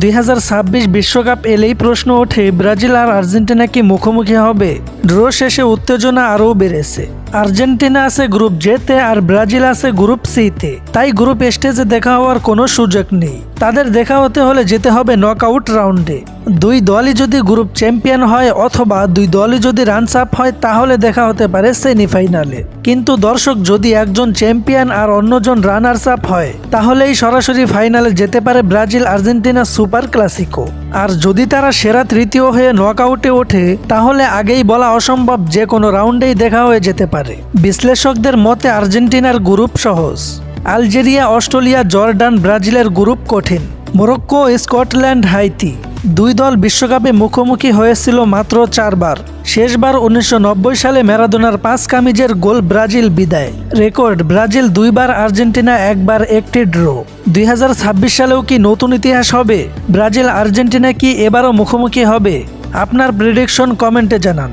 দুই বিশ্বকাপ এলেই প্রশ্ন ওঠে, ব্রাজিল আর আর্জেন্টিনা কি মুখোমুখি হবে? ড্র শেষে উত্তেজনা আরও বেড়েছে। আর্জেন্টিনা আছে গ্রুপ জেতে আর ব্রাজিল আছে গ্রুপ সিতে তাই গ্রুপ স্টেজে দেখা হওয়ার কোনো সুযোগ নেই। তাদের দেখা হতে হলে যেতে হবে নকআউট রাউন্ডে। দুই দলই যদি গ্রুপ চ্যাম্পিয়ন হয় অথবা দুই দলই যদি রানস আপ হয়, তাহলে দেখা হতে পারে সেমিফাইনালে। কিন্তু দর্শক, যদি একজন চ্যাম্পিয়ন আর অন্যজন রানার্স আপ হয়, তাহলেই সরাসরি ফাইনালে যেতে পারে ব্রাজিল আর্জেন্টিনা সুপার ক্লাসিকো। আর যদি তারা সেরা তৃতীয় হয়ে নকআউটে ওঠে, তাহলে আগেই বলা অসম্ভব যে কোনো রাউন্ডেই দেখা হয়ে যেতে পারে। বিশ্লেষকদের মতে আর্জেন্টিনার গ্রুপ সহজ। আলজেরিয়া, অস্ট্রেলিয়া, জর্ডান, ব্রাজিলের গ্রুপ কঠিন। Morocco, Scotland, Haiti. দুই দল বিশ্বকাপে মুখোমুখি হয়েছিল মাত্র চারবার। শেষবার উনিশশো নব্বই সালে ম্যারাদোনার পাঁচ কামিজের গোল ব্রাজিল বিদায়। রেকর্ড, ব্রাজিল দুইবার, আর্জেন্টিনা একবার, একটি ড্র। দুই সালেও কি নতুন ইতিহাস হবে? ব্রাজিল, আর্জেন্টিনা কি এবারও মুখোমুখি হবে? আপনার প্রেডিকশন কমেন্টে জানান।